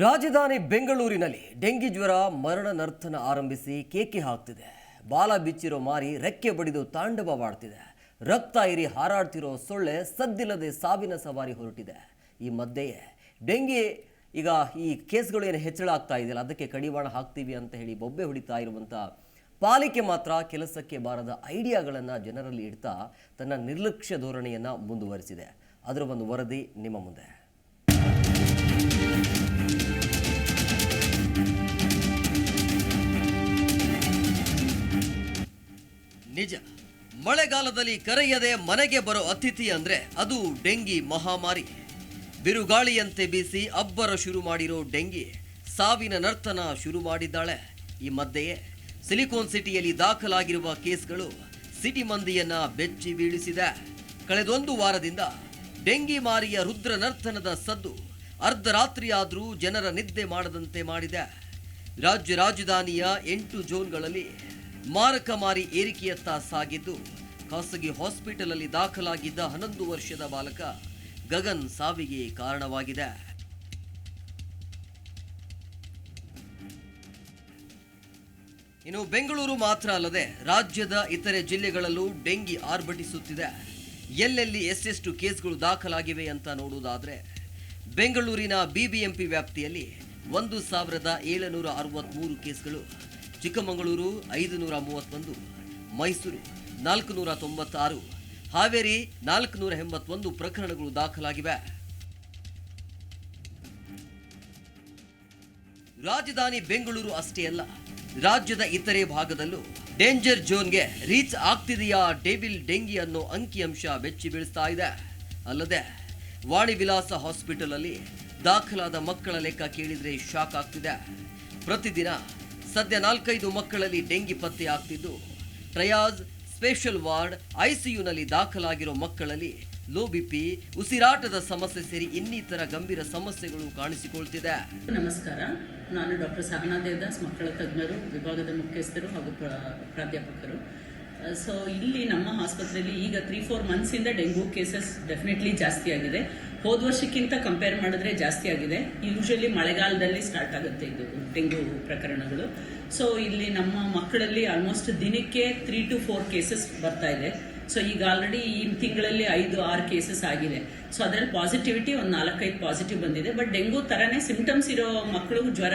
ರಾಜಧಾನಿ ಬೆಂಗಳೂರಿನಲ್ಲಿ ಡೆಂಗಿ ಜ್ವರ ಮರಣ ನರ್ತನ ಆರಂಭಿಸಿ ಕೇಕೆ ಹಾಕ್ತಿದೆ. ಬಾಲ ಬಿಚ್ಚಿರೋ ಮಾರಿ ರೆಕ್ಕೆ ಬಡಿದು ತಾಂಡವವಾಡ್ತಿದೆ ರಕ್ತ ಇರಿ ಹಾರಾಡ್ತಿರೋ ಸೊಳ್ಳೆ ಸದ್ದಿಲ್ಲದೆ ಸಾವಿನ ಸವಾರಿ ಹೊರಟಿದೆ. ಈ ಮಧ್ಯೆಯೇ ಡೆಂಗಿ ಈಗ ಈ ಕೇಸ್ಗಳು ಏನು ಹೆಚ್ಚಳ ಆಗ್ತಾ ಇದೆಯಲ್ಲ, ಅದಕ್ಕೆ ಕಡಿವಾಣ ಹಾಕ್ತೀವಿ ಅಂತ ಹೇಳಿ ಬೊಬ್ಬೆ ಹೊಡಿತಾ ಇರುವಂಥ ಪಾಲಿಕೆ ಮಾತ್ರ ಕೆಲಸಕ್ಕೆ ಬಾರದ ಐಡಿಯಾಗಳನ್ನು ಜನರಲ್ಲಿ ಇಡ್ತಾ ತನ್ನ ನಿರ್ಲಕ್ಷ್ಯ ಧೋರಣೆಯನ್ನು ಮುಂದುವರಿಸಿದೆ. ಅದರ ಒಂದು ವರದಿ ನಿಮ್ಮ ಮುಂದೆ. ನಿಜ. ಮಳೆಗಾಲದಲ್ಲಿ ಕರೆಯದೆ ಮನೆಗೆ ಬರೋ ಅತಿಥಿ ಅಂದ್ರೆ ಅದು ಡೆಂಗಿ ಮಹಾಮಾರಿ. ಬಿರುಗಾಳಿಯಂತೆ ಬೀಸಿ ಅಬ್ಬರ ಶುರು ಮಾಡಿರೋ ಡೆಂಗಿ ಸಾವಿನ ನರ್ತನ ಶುರು ಮಾಡಿದ್ದಾಳೆ. ಈ ಮಧ್ಯೆಯೇ ಸಿಲಿಕಾನ್ ಸಿಟಿಯಲ್ಲಿ ದಾಖಲಾಗಿರುವ ಕೇಸ್ಗಳು ಸಿಟಿ ಮಂದಿಯನ್ನ ಬೆಚ್ಚಿ ಬೀಳಿಸಿದೆ. ಕಳೆದೊಂದು ವಾರದಿಂದ ಡೆಂಗಿ ಮಾರಿಯ ರುದ್ರ ನರ್ತನದ ಸದ್ದು ಅರ್ಧರಾತ್ರಿಯಾದರೂ ಜನರ ನಿದ್ದೆ ಮಾಡದಂತೆ ಮಾಡಿದೆ ರಾಜ್ಯ ರಾಜಧಾನಿಯ ಎಂಟು ಜೋನ್ಗಳಲ್ಲಿ ಮಾರಕ ಮಾರಿ ಏರಿಕೆಯತ್ತ ಸಾಗಿದ್ದು, ಖಾಸಗಿ ಹಾಸ್ಪಿಟಲಲ್ಲಿ ದಾಖಲಾಗಿದ್ದ ಹನ್ನೊಂದು ವರ್ಷದ ಬಾಲಕ ಗಗನ್ ಸಾವಿಗೆ ಕಾರಣವಾಗಿದೆ. ಇನ್ನು ಬೆಂಗಳೂರು ಮಾತ್ರ ಅಲ್ಲದೆ ರಾಜ್ಯದ ಇತರೆ ಜಿಲ್ಲೆಗಳಲ್ಲೂ ಡೆಂಗಿ ಆರ್ಭಟಿಸುತ್ತಿದೆ. ಎಲ್ಲೆಲ್ಲಿ ಎಷ್ಟೆಷ್ಟು ಕೇಸ್ಗಳು ದಾಖಲಾಗಿವೆ ಅಂತ ನೋಡುವುದಾದ್ರೆ ಬೆಂಗಳೂರಿನ ಬಿಬಿಎಂಪಿ ವ್ಯಾಪ್ತಿಯಲ್ಲಿ ಒಂದು ಸಾವಿರದ ಏಳುನೂರ ಅರವತ್ತ್ಮೂರು ಕೇಸ್ಗಳು, ಚಿಕ್ಕಮಗಳೂರು ಐದು ನೂರ ಮೂವತ್ತೊಂದು, ಮೈಸೂರು ನಾಲ್ಕು ನೂರ ತೊಂಬತ್ತಾರು, ಹಾವೇರಿ ನಾಲ್ಕು ನೂರ ಎಂಬತ್ತೊಂದು ಪ್ರಕರಣಗಳು ದಾಖಲಾಗಿವೆ. ರಾಜಧಾನಿ ಬೆಂಗಳೂರು ಅಷ್ಟೇ ಅಲ್ಲ, ರಾಜ್ಯದ ಇತರೆ ಭಾಗದಲ್ಲೂ ಡೇಂಜರ್ ಝೋನ್ಗೆ ರೀಚ್ ಆಗ್ತಿದೆಯಾ ಡೇಬಿಲ್ ಡೆಂಗಿ ಅನ್ನೋ ಅಂಕಿಅಂಶ ಬೆಚ್ಚಿ ಬೀಳಿಸ್ತಾ ಇದೆ. ಅಲ್ಲದೆ ವಾಣಿ ವಿಲಾಸ ಹಾಸ್ಪಿಟಲ್ ಅಲ್ಲಿ ದಾಖಲಾದ ಮಕ್ಕಳ ಲೆಕ್ಕ ಕೇಳಿದ್ರೆ ಶಾಕ್ ಆಗ್ತಿದೆ. ಪ್ರತಿದಿನ ಸದ್ಯ ನಾಲ್ಕೈದು ಮಕ್ಕಳಲ್ಲಿ ಡೆಂಗಿ ಪತ್ತೆ ಆಗ್ತಿದ್ದು. ಟ್ರಯಾಜ್ ಸ್ಪೆಷಲ್ ವಾರ್ಡ್ ಐಸಿಯುನಲ್ಲಿ ದಾಖಲಾಗಿರೋ ಮಕ್ಕಳಲ್ಲಿ ಲೋ ಬಿಪಿ ಉಸಿರಾಟದ ಸಮಸ್ಯೆ ಸೇರಿ ಇನ್ನಿತರ ಗಂಭೀರ ಸಮಸ್ಯೆಗಳು ಕಾಣಿಸಿಕೊಳ್ತಿದೆ. ನಮಸ್ಕಾರ. ನಾನು ಡಾಕ್ಟರ್ ಸಹನಾ ದೇವದಾಸ್, ಮಕ್ಕಳ ತಜ್ಞರು, ವಿಭಾಗದ ಮುಖ್ಯಸ್ಥರು ಹಾಗೂ ಪ್ರಾಧ್ಯಾಪಕರು. ಸೊ ಇಲ್ಲಿ ನಮ್ಮ ಆಸ್ಪತ್ರೆಯಲ್ಲಿ ಈಗ ತ್ರೀ ಫೋರ್ ಮಂತ್ಸಿಂದ ಡೆಂಗು ಕೇಸಸ್ ಡೆಫಿನೆಟ್ಲಿ ಜಾಸ್ತಿ ಆಗಿದೆ. ಹೋದ ವರ್ಷಕ್ಕಿಂತ ಕಂಪೇರ್ ಮಾಡಿದ್ರೆ ಜಾಸ್ತಿ ಆಗಿದೆ. ಯೂಶಲಿ ಮಳೆಗಾಲದಲ್ಲಿ ಸ್ಟಾರ್ಟ್ ಆಗುತ್ತೆ ಇದು ಡೆಂಗು ಪ್ರಕರಣಗಳು. ಸೊ ಇಲ್ಲಿ ನಮ್ಮ ಮಕ್ಕಳಲ್ಲಿ ಆಲ್ಮೋಸ್ಟ್ ದಿನಕ್ಕೆ ತ್ರೀ ಟು ಫೋರ್ ಕೇಸಸ್ ಬರ್ತಾ ಇದೆ. ಸೊ ಈಗ ಆಲ್ರೆಡಿ ಈ ತಿಂಗಳಲ್ಲಿ ಐದು, ಆರು ಕೇಸಸ್ ಆಗಿದೆ. ಸೊ ಅದರಲ್ಲಿ ಪಾಸಿಟಿವಿಟಿ ಒಂದು ನಾಲ್ಕೈದು ಪಾಸಿಟಿವ್ ಬಂದಿದೆ. ಬಟ್ ಡೆಂಗು ತರನೇ ಸಿಂಪ್ಟಮ್ಸ್ ಇರೋ ಮಕ್ಕಳು ಜ್ವರ,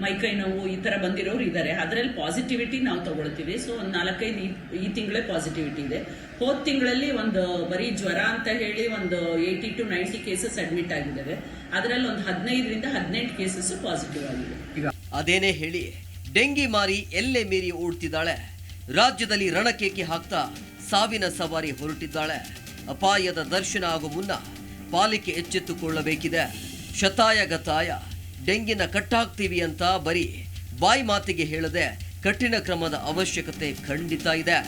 ಮೈಕೈ ನೋವು ಈ ತರ ಬಂದಿರೋರು ಇದ್ದಾರೆ ಅದರಲ್ಲಿ ಪಾಸಿಟಿವಿಟಿ ನಾವು ತಗೊಳ್ತೀವಿ. ಸೊ ಒಂದು ನಾಲ್ಕೈದು ಈ- ಈ ತಿಂಗಳೇ ಪಾಸಿಟಿವಿಟಿ ಇದೆ. ಹೋದ ತಿಂಗಳಲ್ಲಿ ಒಂದು ಬರೀ ಜ್ವರ ಅಂತ ಹೇಳಿ ಒಂದು eighty to ninety cases admit ಆಗಿದ್ದಾವೆ. ಅದರಲ್ಲಿ ಒಂದು ಹದಿನೈದರಿಂದ ಹದಿನೆಂಟು ಕೇಸಸ್ ಪಾಸಿಟಿವ್ ಆಗಿದೆ. ಅದೇನೇ ಹೇಳಿ, ಡೆಂಗಿ ಮಾರಿ ಎಲ್ಲೆ ಮೀರಿ ಓಡ್ತಿದ್ದಾಳೆ. ರಾಜ್ಯದಲ್ಲಿ ರಣಕೇಕೆ ಹಾಕ್ತಾ ಸಾವಿನ ಸವಾರಿ ಹೊರಟಿದ್ದಾಳೆ. ಅಪಾಯದ ದರ್ಶನ ಆಗೋ ಮುನ್ನ ಪಾಲಿಕೆ ಎಚ್ಚೆತ್ತುಕೊಳ್ಳಬೇಕಿದೆ. ಶತಾಯ ಗತಾಯ, ಡೆಂಗಿನ ಕಟ್ಟಾಗ್ತೀವಿ ಅಂತ ಬರೀ ಬಾಯಿ ಮಾತಿಗೆ ಹೇಳದೆ ಕಠಿಣ ಕ್ರಮದ ಅವಶ್ಯಕತೆ ಖಂಡಿತ ಇದೆ.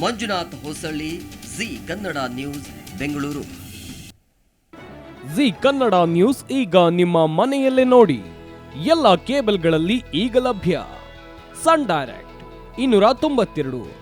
Manjunath Hosalli, Zee Kannada news, Bengaluru. Zee Kannada news ಈಗ ನಿಮ್ಮ ಮನೆಯಲ್ಲೇ ನೋಡಿ. ಎಲ್ಲ ಕೇಬಲ್ಗಳಲ್ಲಿ ಈಗ ಲಭ್ಯ. ಸನ್ ಡೈರೆಕ್ಟ್, ಇನ್ನೂರ ತೊಂಬತ್ತೆರಡು.